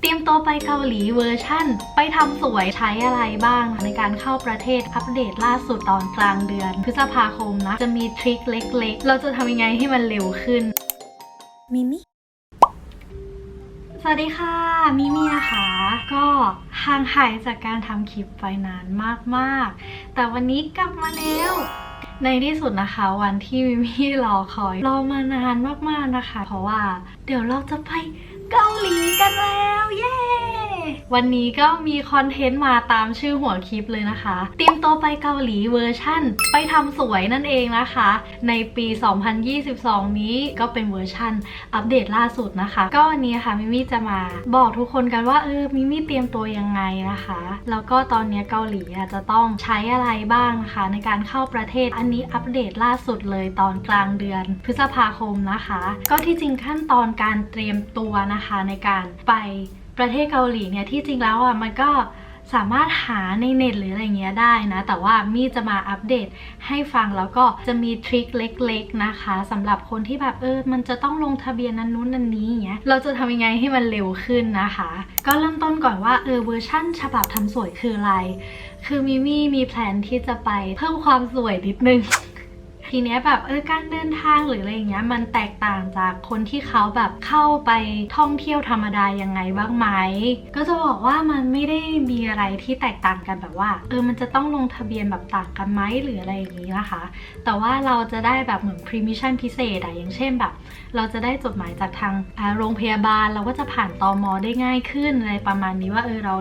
เตรียมตัวไปเกาหลีเวอร์ชั่น ไปทำสวยใช้อะไรบ้าง ในการเข้าประเทศอัปเดตล่าสุดตอนกลางเดือน พฤษภาคมนะ จะมีทริคเล็กๆ เราจะทำยังไงให้มันเร็วขึ้น มิมิสวัสดีค่ะ มิมี่นะคะ ก็ห่างหายจากการทำคลิปไปนานมากๆ แต่วันนี้กลับมาแล้วในที่สุดนะคะวันที่มิมี่รอคอยรอมานานมากๆนะคะ เพราะว่าเดี๋ยวเราจะไป เกาหลีกันแล้ว เย้ วันนี้ก็มีคอนเทนต์มาตามชื่อหัวคลิปเลยนะคะเตรียมตัวไปเกาหลีเวอร์ชั่น ไปทำสวยนั่นเองนะคะ ในปี 2022 นี้ก็เป็นเวอร์ชั่นอัปเดตล่าสุดนะคะ ก็วันนี้ค่ะมิมี่จะมาบอกทุกคนกันว่าเออมิมี่เตรียมตัวยังไงนะคะ แล้วก็ตอนนี้เกาหลีจะต้องใช้อะไรบ้างนะคะ ในการเข้าประเทศอันนี้อัปเดตล่าสุดเลยตอนกลางเดือนพฤษภาคมนะคะ ก็ที่จริงขั้นตอนการเตรียมตัวนะคะในการไป ประเทศเกาหลีเนี่ยที่จริงแล้วอะมันก็สามารถหาในเน็ตหรืออะไรเงี้ยได้นะ แต่ว่ามี่จะมาอัปเดตให้ฟังแล้วก็จะมีทริคเล็กๆนะคะสำหรับคนที่แบบเออมันจะต้องลงทะเบียนนั้นนู้นนั้นนี้อย่างเงี้ยเราจะทำยังไงให้มันเร็วขึ้นนะคะ ก็เริ่มต้นก่อนว่าเออเวอร์ชั่นฉบับทำสวยคืออะไร คือมิมี่มีแผนที่จะไปเพิ่มความสวยนิดนึง ทีเนี้ยแบบเออการเดินทางหรืออะไรอย่างเงี้ยมันแตกต่างจากคนที่เขาแบบเข้าไปท่องเที่ยวธรรมดายังไงบ้างไหมก็จะบอกว่ามันไม่ได้มีอะไรที่แตกต่างกันแบบว่าเออมันจะต้องลงทะเบียนแบบต่างกันไหมหรืออะไรอย่างนี้นะคะ แต่ว่าเราจะได้แบบเหมือนพรีมิชั่นพิเศษอะอย่างเช่นแบบ เราจะได้จดหมายจากทางโรงพยาบาล เราก็จะผ่านตอมอได้ง่ายขึ้นอะไรประมาณนี้ว่าเออเรา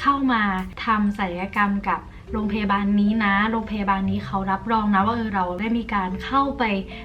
เข้ามาทำศัลยกรรมกับ โรงพยาบาลนี้นะ โรงพยาบาลนี้เขารับรองนะว่าเออเราได้มีการเข้าไป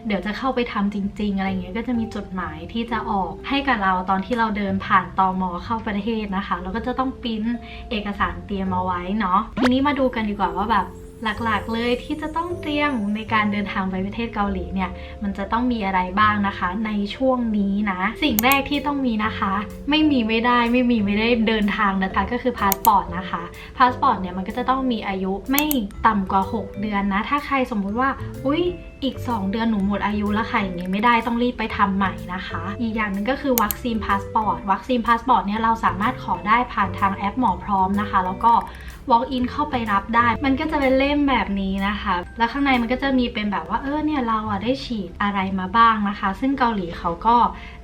เดี๋ยวจะเข้าไปทำจริง ๆ อะไรเงี้ยก็จะมีจดหมายที่จะออกให้กับเราตอนที่เราเดินผ่านตอมอเข้าประเทศนะคะ เราก็จะต้องปริ้นเอกสารเตรียมเอาไว้เนาะทีนี้มาดูกันดีกว่าว่าแบบ หลักๆเลยที่จะต้องเตรียมในการเดินทางไปประเทศเกาหลีเนี่ยมันจะต้องมีอะไรบ้างนะคะ ในช่วงนี้นะ สิ่งแรกที่ต้องมีนะคะ ไม่มีไม่ได้ไม่มีไม่ได้เดินทางนะคะก็คือพาสปอร์ตนะคะพาสปอร์ตเนี่ยมันก็จะต้องมีอายุไม่ต่ำกว่า 6 เดือนนะ ถ้าใครสมมุติว่าอุ้ย อีก 2 เดือนหนูหมดอายุแล้วค่ะอย่างนี้ไม่ได้ต้องรีบไปทำใหม่นะคะ อีกอย่างหนึ่งก็คือวัคซีนพาสปอร์ตวัคซีนพาสปอร์ตเนี่ยเราสามารถขอได้ผ่านทางแอปหมอพร้อมนะคะ แล้วก็ walk in เข้าไปรับได้ มันก็จะเป็นเล่มแบบนี้นะคะ แล้วข้างในมันก็จะมีเป็นแบบว่าเออเนี่ยเราอะได้ฉีดอะไรมาบ้างนะคะ ซึ่งเกาหลีเขาก็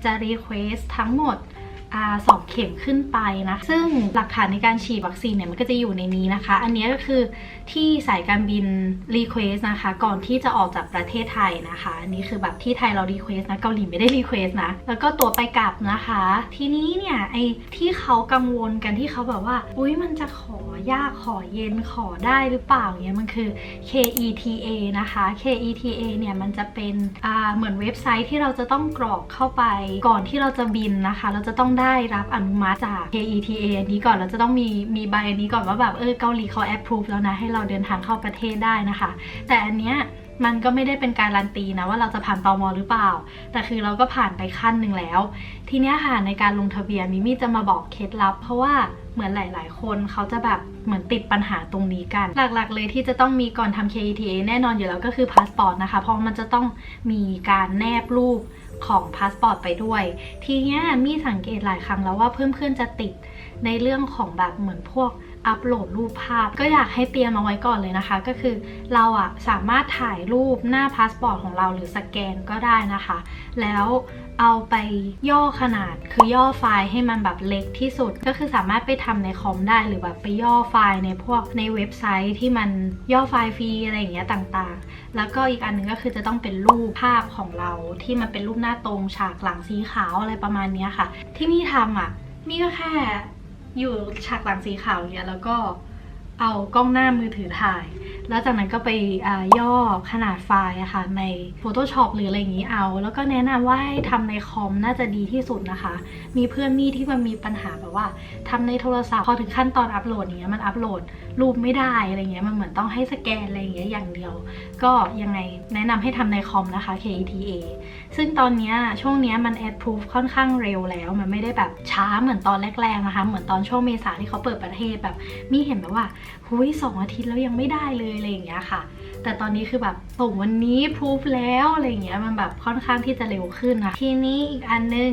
จะ request ทั้งหมด สองเข็มขึ้นไปนะซึ่งหลักฐานในการฉีดวัคซีนเนี่ยมันก็จะอยู่ในนี้นะคะ อันนี้ก็คือที่สายการบิน request นะคะ ก่อนที่จะออกจากประเทศไทยนะคะอันนี้คือแบบที่ไทยเรา request นะเกาหลีไม่ได้ request นะแล้วก็ตัวไปกลับนะคะ ทีนี้เนี่ยไอ้ที่เขากังวลกันที่เขาแบบว่า อุ้ยมันจะขอยากขอเย็นขอได้หรือเปล่าเนี่ยมันคือ KETA นะคะ KETA เนี่ยมันจะเป็นเหมือนเว็บไซต์ที่เราจะต้องกรอกเข้าไปก่อนที่เราจะบินนะคะ เราจะต้องได้รับอนุมัติจาก KETA อันนี้ก่อนเราจะต้องมีมีใบอันนี้ก่อนว่าแบบเออเกาหลีเขา approve แล้วนะให้เราเดินทางเข้าประเทศได้นะคะ แต่อันเนี้ยมันก็ไม่ได้เป็นการันตีนะว่าเราจะผ่านตอมอหรือเปล่า แต่คือเราก็ผ่านไปขั้นหนึ่งแล้ว ทีเนี้ยค่ะในการลงทะเบียนมิมี่จะมาบอกเคล็ดลับ เพราะว่าเหมือนหลาย ๆ คนเขาจะแบบเหมือนติดปัญหาตรงนี้กัน หลัก ๆ เลยที่จะต้องมีก่อนทำ KETA แน่นอนอยู่แล้วก็คือพาสปอร์ตนะคะ เพราะมันจะต้องมีการแนบรูป ของพาสปอร์ตไปด้วย ทีนี้มีสังเกตหลายครั้งแล้วว่าเพื่อนๆจะติด ในเรื่องของแบบเหมือนพวกอัปโหลดรูปภาพ ก็อยากให้เตรียมเอาไว้ก่อนเลยนะคะ ก็คือเราอะสามารถถ่ายรูปหน้าพาสปอร์ตของเราหรือสแกนก็ได้นะคะ แล้วเอาไปย่อขนาดคือย่อไฟล์ให้มันแบบเล็กที่สุด ก็คือสามารถไปทำในคอมได้หรือแบบไปย่อไฟล์ในพวกในเว็บไซต์ที่มันย่อไฟล์ฟรีอะไรอย่างเงี้ยต่างๆ แล้วก็อีกอันหนึงก็คือจะต้องเป็นรูปภาพของเราที่มันเป็นรูปหน้าตรงฉากหลังสีขาวอะไรประมาณเนี้ยค่ะ ที่มี่ทำอะมี่ก็แค่ อยู่ฉากหลังสีขาวเนี่ยแล้วก็ เอากล้องหน้ามือถือถ่าย แล้วจากนั้นก็ไปย่อขนาดไฟล์อะค่ะใน Photoshop หรืออะไรอย่างนี้เอา แล้วก็แนะนำว่าให้ทำในคอมน่าจะดีที่สุดนะคะ มีเพื่อนนี่ที่มันมีปัญหาแบบว่าทำในโทรศัพท์พอถึงขั้นตอนอัปโหลดอย่างเงี้ยมันอัปโหลดรูปไม่ได้อะไรเงี้ยมันเหมือนต้องให้สแกนอะไรอย่างเงี้ยอย่างเดียว ก็ยังไงแนะนำให้ทำในคอมนะคะ KETA ซึ่งตอนนี้ช่วงนี้มัน approve ค่อนข้างเร็วแล้ว มันไม่ได้แบบช้าเหมือนตอนแรกๆนะคะ เหมือนตอนช่วงเมษาที่เขาเปิดประเทศแบบมีเห็นแบบว่าหุยสองอาทิตย์แล้วยังไม่ได้เลยอะไรอย่างเงี้ยค่ะ แต่ตอนนี้คือแบบส่งวันนี้ proof แล้วอะไรอย่างเงี้ยมันแบบค่อนข้างที่จะเร็วขึ้นนะทีนี้อีกอันนึง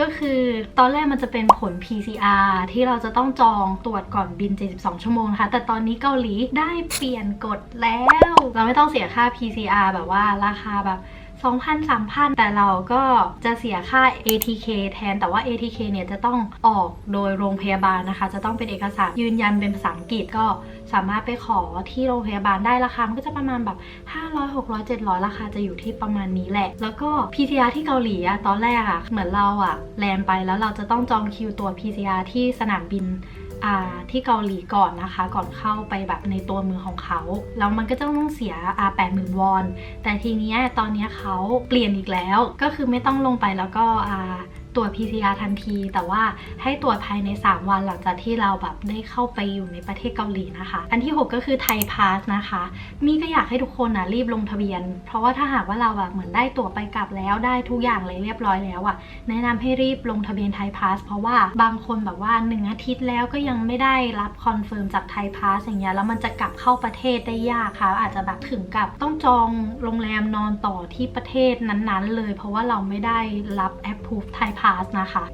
ก็คือตอนแรกมันจะเป็นผล PCR ที่เราจะต้องจองตรวจก่อนบิน 72 ชั่วโมงนะคะ แต่ตอนนี้เกาหลีได้เปลี่ยนกฎแล้ว เราไม่ต้องเสียค่า PCR แบบว่าราคาแบบ 2,000 3,000 แต่เราก็จะเสียค่า ATK แทน แต่ว่า ATK เนี่ยจะต้องออกโดยโรงพยาบาลนะคะ จะต้องเป็นเอกสารยืนยันเป็นภาษาอังกฤษก็สามารถไปขอที่โรงพยาบาลได้ราคามันก็จะประมาณแบบ 500 600 700 ราคาจะอยู่ที่ประมาณนี้แหละ แล้วก็ PCR ที่เกาหลีอะตอนแรกอะเหมือนเราอะแลนไปแล้วเราจะต้องจองคิวตัว PCR ที่สนามบิน ที่เกาหลีก่อนนะคะ ก่อนเข้าไปแบบในตัวเมืองของเขาแล้วมันก็จะต้องเสียอาแปดหมื่นวอน แต่ทีนี้ตอนนี้เขาเปลี่ยนอีกแล้ว ก็คือไม่ต้องลงไปแล้วก็อา ตรวจ PCR ทันที แต่ว่าให้ตรวจภายใน 3 วันหลังจากที่เราแบบได้เข้าไปอยู่ในประเทศเกาหลีนะคะ อันที่ 6 ก็คือไทยพาสนะคะ มีก็อยากให้ทุกคนนะรีบลงทะเบียน เพราะว่าถ้าหากว่าเราแบบเหมือนได้ตั๋วไปกลับแล้วได้ทุกอย่างเลยเรียบร้อยแล้วอะแนะนำให้รีบลงทะเบียนไทยพาสเพราะว่าบางคนแบบว่า1อาทิตย์แล้วก็ยังไม่ได้รับคอนเฟิร์มจากไทยพาสอย่างเงี้ยแล้วมันจะกลับเข้าประเทศได้ยากค่ะ อาจจะแบบถึงกับต้องจองโรงแรมนอนต่อที่ประเทศนั้นๆ เลย เพราะว่าเราไม่ได้รับแอปพูฟไทยพาสนะคะ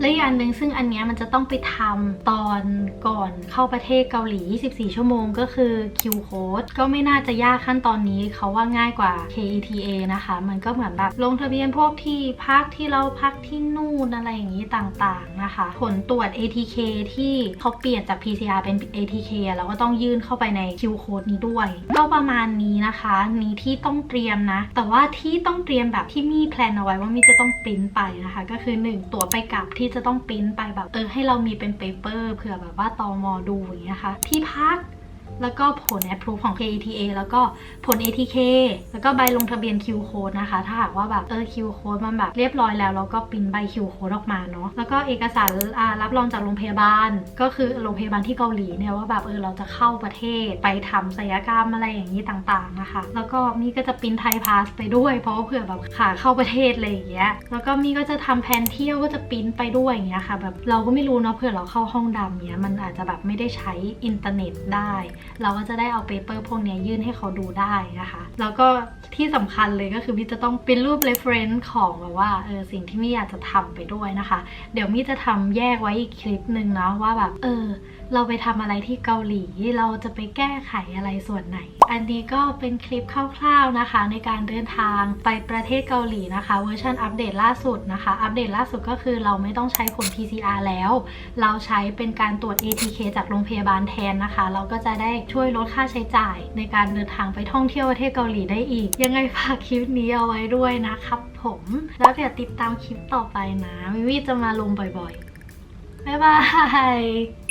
และอีกอันหนึ่งซึ่งอันนี้มันจะต้องไปทำตอนก่อนเข้าประเทศเกาหลี 24 ชั่วโมงก็คือ Q code ก็ไม่น่าจะยากขั้นตอนนี้เขาว่าง่ายกว่า KETA นะคะ มันก็เหมือนแบบลงทะเบียนพวกที่พักที่เราพักที่นู่นอะไรอย่างนี้ต่างๆนะคะ ผลตรวจ ATK ที่เขาเปลี่ยนจาก PCR เป็น ATK เราก็ต้องยื่นเข้าไปใน Q code นี้ด้วยก็ประมาณนี้นะคะนี้ที่ต้องเตรียมนะ แต่ว่าที่ต้องเตรียมแบบที่มีแพลนเอาไว้ว่ามีจะต้องปริ้นไปนะคะ ก็คือ1 ตั๋วไปกลับที่จะต้องปริ้นไปแบบเออให้เรามีเป็นเปเปอร์เผื่อแบบว่าตอมอดูอย่างเงี้ยค่ะที่พัก แล้วก็ผล approve ของ KETA แล้วก็ผล ATK แล้วก็ใบลงทะเบียน Q code นะคะ ถ้าหากว่าแบบเออ Q code มันแบบเรียบร้อยแล้วเราก็ปิ้นใบ Q code ออกมาเนาะ แล้วก็เอกสารรับรองจากโรงพยาบาล ก็คือโรงพยาบาลที่เกาหลีเนี่ยว่าแบบเออเราจะเข้าประเทศไปทำศัลยกรรมอะไรอย่างนี้ต่างๆนะคะ แล้วก็มีก็จะปิ้นไทยพาสไปด้วย เพราะว่าเผื่อแบบขาเข้าประเทศอะไรอย่างเงี้ย แล้วก็มีก็จะทำแผนเที่ยวก็จะปิ้นไปด้วยอย่างเงี้ยค่ะ แบบเราก็ไม่รู้เนาะเผื่อเราเข้าห้องดำเนี้ยมันอาจจะแบบไม่ได้ใช้อินเทอร์เน็ตได้เราก็จะได้เอาเปเปอร์พวกนี้ยื่นให้เขาดูได้นะคะ แล้วก็ที่สำคัญเลยก็คือมิจะต้องเป็นรูป reference ของแบบว่าเออสิ่งที่มิอยากจะทำไปด้วยนะคะ เดี๋ยวมิจะทำแยกไว้อีกคลิปหนึ่งเนาะว่าแบบเออเราไปทำอะไรที่เกาหลี เราจะไปแก้ไขอะไรส่วนไหน อันนี้ก็เป็นคลิปคร่าวๆนะคะ ในการเดินทางไปประเทศเกาหลีนะคะ เวอร์ชันอัปเดตล่าสุดนะคะ อัปเดตล่าสุดก็คือเราไม่ต้องใช้ผล PCR แล้ว เราใช้เป็นการตรวจ ATK จากโรงพยาบาลแทนนะคะ เราก็จะได้ช่วยลดค่าใช้จ่าย ในการเดินทางไปท่องเที่ยวประเทศเกาหลีได้อีก ยังไงฝากคลิปนี้เอาไว้ด้วยนะครับผม แล้วเดี๋ยวติดตามคลิปต่อไปนะมิวีจะมาลงบ่อยๆ บ๊ายบาย